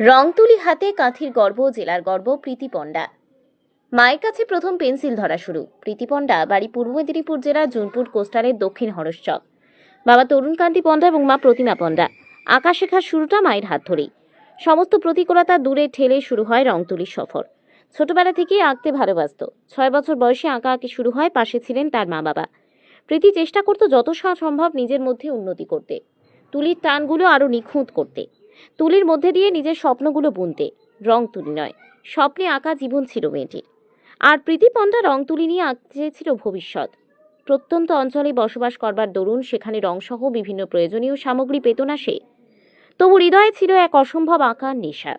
রংতুলি হাতে কাঁথির গর্ব জেলার গর্ব প্রীতি পণ্ডা। মায়ের কাছে প্রথম পেন্সিল ধরা শুরু। প্রীতি পণ্ডা বাড়ি পূর্ব মেদিনীপুর জেলার জুনপুর কোস্টারের দক্ষিণ হরসচক বাবা তরুণকান্তি পণ্ডা এবং মা প্রতিমা পণ্ডা। আঁকা শেখার শুরুটা মায়ের হাত ধরেই। সমস্ত প্রতিকূলতা দূরে ঠেলে শুরু হয় রংতুলির সফর। ছোটবেলা থেকেই আঁকতে ভালোবাসত। ছয় বছর বয়সে আঁকা আঁকি শুরু হয় পাশে ছিলেন তার মা বাবা। প্রীতি চেষ্টা করত যত সম্ভব নিজের মধ্যে উন্নতি করতে। তুলির টানগুলো আরও নিখুঁত করতে। তুলির মধ্যে দিয়ে নিজের স্বপ্নগুলো বুনতে। রং তুলি নয়, স্বপ্নে আঁকা জীবন ছিল মেয়েটির। আর প্রীতি পণ্ডা রং তুলি নিয়ে আঁকতে চেয়েছিল ভবিষ্যৎ। প্রত্যন্ত অঞ্চলে বসবাস করবার দরুন সেখানে রংসহ বিভিন্ন প্রয়োজনীয় সামগ্রী পেত না সে। তবু হৃদয়ে ছিল এক অসম্ভব আঁকার নেশা।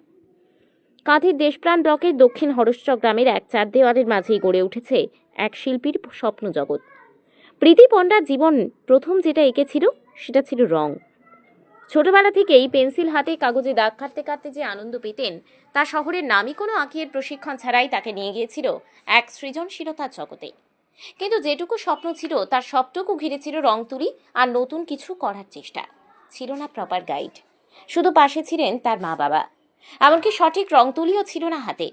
কাঁথির দেশপ্রাণ ব্লকের দক্ষিণ হরসচক গ্রামের এক চার দেওয়ালের মাঝেই গড়ে উঠেছে এক শিল্পীর স্বপ্ন জগৎ প্রীতি পণ্ডার জীবন প্রথম যেটা এঁকেছিল, সেটা ছিল রং। ছোটবেলা থেকেই পেন্সিল হাতে কাগজে দাগ কাটতে কাটতে যে আনন্দ পেতেন, তা শহরের নামী কোনো আঁকিয়ের প্রশিক্ষণ ছাড়াই তাকে নিয়ে গিয়েছিল এক সৃজনশীলতার জগতে। কিন্তু যেটুকু স্বপ্ন ছিল, তার সবটুকু ঘিরেছিল রং তুলি আর নতুন কিছু করার চেষ্টা। ছিল না প্রপার গাইড শুধু পাশে ছিলেন তার মা বাবা। এমনকি সঠিক রং তুলিও ছিল না হাতে।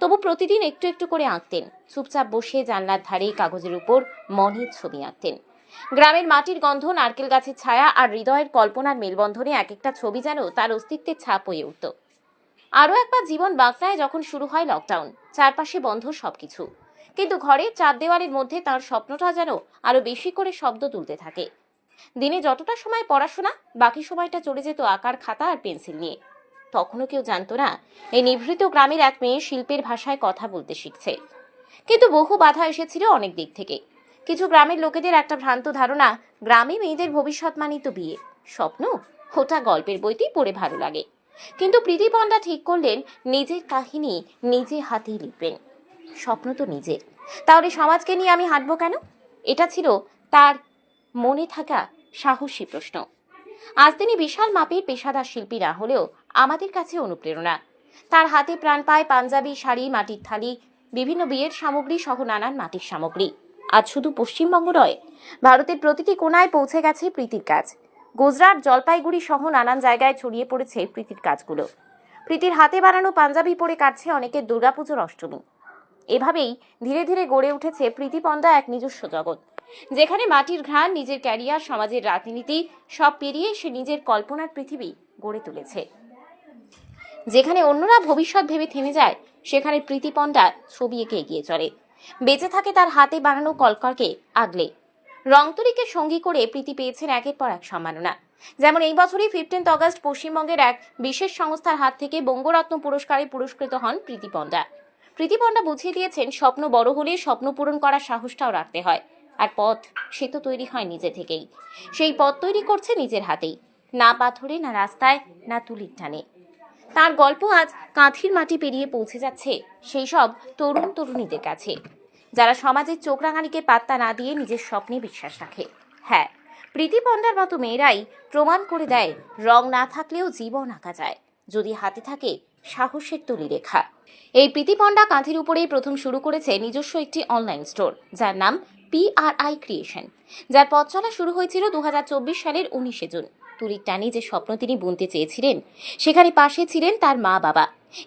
তবু প্রতিদিন একটু একটু করে আঁকতেন। চুপচাপ বসে জানলার ধারে কাগজের উপর মনের ছবি আঁকতেন। গ্রামের মাটির গন্ধ, নারকেল গাছের ছায়া আর হৃদয়ের কল্পনার মেলবন্ধনে এক একটা ছবি যেন তার অস্তিত্বের ছাপ হয়ে উঠত। আরও একবার জীবন বাঁকড়ায় যখন শুরু হয় লকডাউন চারপাশে বন্ধ সবকিছু। কিন্তু ঘরের চার দেওয়ালের মধ্যে তার স্বপ্নটা যেন আরও বেশি করে শব্দ তুলতে থাকে। দিনে যতটা সময় পড়াশোনা, বাকি সময়টা চলে যেত আঁকার খাতা আর পেন্সিল নিয়ে। তখনও কেউ জানতো না, এই নিভৃত গ্রামের এক মেয়ে শিল্পের ভাষায় কথা বলতে শিখছে। কিন্তু বহু বাধা এসেছিল অনেক দিক থেকে। কিছু গ্রামের লোকেদের একটা ভ্রান্ত ধারণা, গ্রামে মেয়েদের ভবিষ্যৎ মানেই তো বিয়ে। স্বপ্ন? ওটা গল্পের বইতেই পড়ে ভালো লাগে। কিন্তু প্রীতি পণ্ডা ঠিক করলেন, নিজের কাহিনী নিজে হাতেই লিখবেন। স্বপ্ন তো নিজের। তাহলে সমাজকে নিয়ে আমি হাঁটবো কেন? এটা ছিল তার মনে থাকা সাহসী প্রশ্ন। আজ তিনি বিশাল মাপের পেশাদার শিল্পী না হলেও আমাদের কাছে অনুপ্রেরণা। তার হাতে প্রাণ পায় পাঞ্জাবি, শাড়ি, মাটির থালি, বিভিন্ন বিয়ের সামগ্রী সহ নানান মাটির সামগ্রী। আজ শুধু পশ্চিমবঙ্গ নয়, ভারতের প্রতিটি কোনায় পৌঁছে গেছে প্রীতির কাজ। গুজরাট, জলপাইগুড়ি সহ নানান জায়গায় ছড়িয়ে পড়েছে প্রীতির কাজগুলো। প্রীতির হাতে বানানো পাঞ্জাবি পরে কাটছে অনেকের দুর্গাপুজোর অষ্টমী। এভাবেই ধীরে ধীরে গড়ে উঠেছে প্রীতি পণ্ডা এক নিজস্ব জগৎ, যেখানে মাটির ঘ্রাণ, নিজের ক্যারিয়ার, সমাজের রাজনীতি, সব পেরিয়ে সে নিজের কল্পনার পৃথিবী গড়ে তুলেছে। যেখানে অন্যরা ভবিষ্যৎ ভেবে থেমে যায়, সেখানে প্রীতি পণ্ডা ছবি এঁকে এগিয়ে চলে। বেঁচে থাকে তার হাতে বানানো কলকরকে আগলে। রংতুলিকে সঙ্গী করে প্রীতি পেয়েছেন একের পর এক সম্মাননা। যেমন এই বছরই ফিফটিন্থ অগস্ট পশ্চিমবঙ্গের এক বিশেষ সংস্থার হাত থেকে বঙ্গরত্ন পুরস্কারে পুরস্কৃত হন প্রীতি পণ্ডা। প্রীতি পণ্ডা বুঝিয়ে দিয়েছেন, স্বপ্ন বড় হলে স্বপ্ন পূরণ করার সাহসটাও রাখতে হয়। আর পথ, সে তো তৈরি হয় নিজে থেকেই। সেই পথ তৈরি করছে নিজের হাতেই। না পাথরে, না রাস্তায়, না তুলির টানে। তার গল্প আজ কাঁথির মাটি পেরিয়ে পৌঁছে যাচ্ছে সেই সব তরুণ তরুণীদের কাছে। যারা সমাজের চোখ রাঙানিকে পাত্তা না দিয়ে নিজের স্বপ্নে বিশ্বাস রাখে। হ্যাঁ প্রীতি পণ্ডার মতো মেয়েরাই প্রমাণ করে দেয়, রং না থাকলেও জীবন আঁকা যায়, যদি হাতে থাকে সাহসের তুলি রেখা। এই প্রীতি পণ্ডা কাঁথির উপরেই প্রথম শুরু করেছে নিজস্ব একটি অনলাইন স্টোর যার নাম পিআরআই ক্রিয়েশন যার পথ চলা শুরু হয়েছিল দু হাজার চব্বিশ সালের উনিশে জুন। তুলির টানে যে স্বপ্ন তিনি বুনতে চেয়েছিলেন, সেখানে পাশে ছিলেন তার মা বাবা।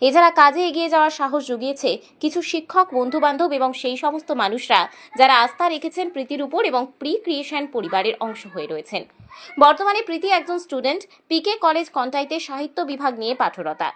এছাড়া কাজে এগিয়ে যাওয়ার সাহস জুগিয়েছে কিছু শিক্ষক বন্ধু বান্ধব এবং সেই সমস্ত মানুষরা যারা আস্থা রেখেছেন প্রীতির উপর এবং প্রি ক্রিয়েশন পরিবারের অংশ হয়ে রয়েছেন। বর্তমানে প্রীতি একজন স্টুডেন্ট পিকে কলেজ কন্টাইতে সাহিত্য বিভাগ নিয়ে পাঠরতা।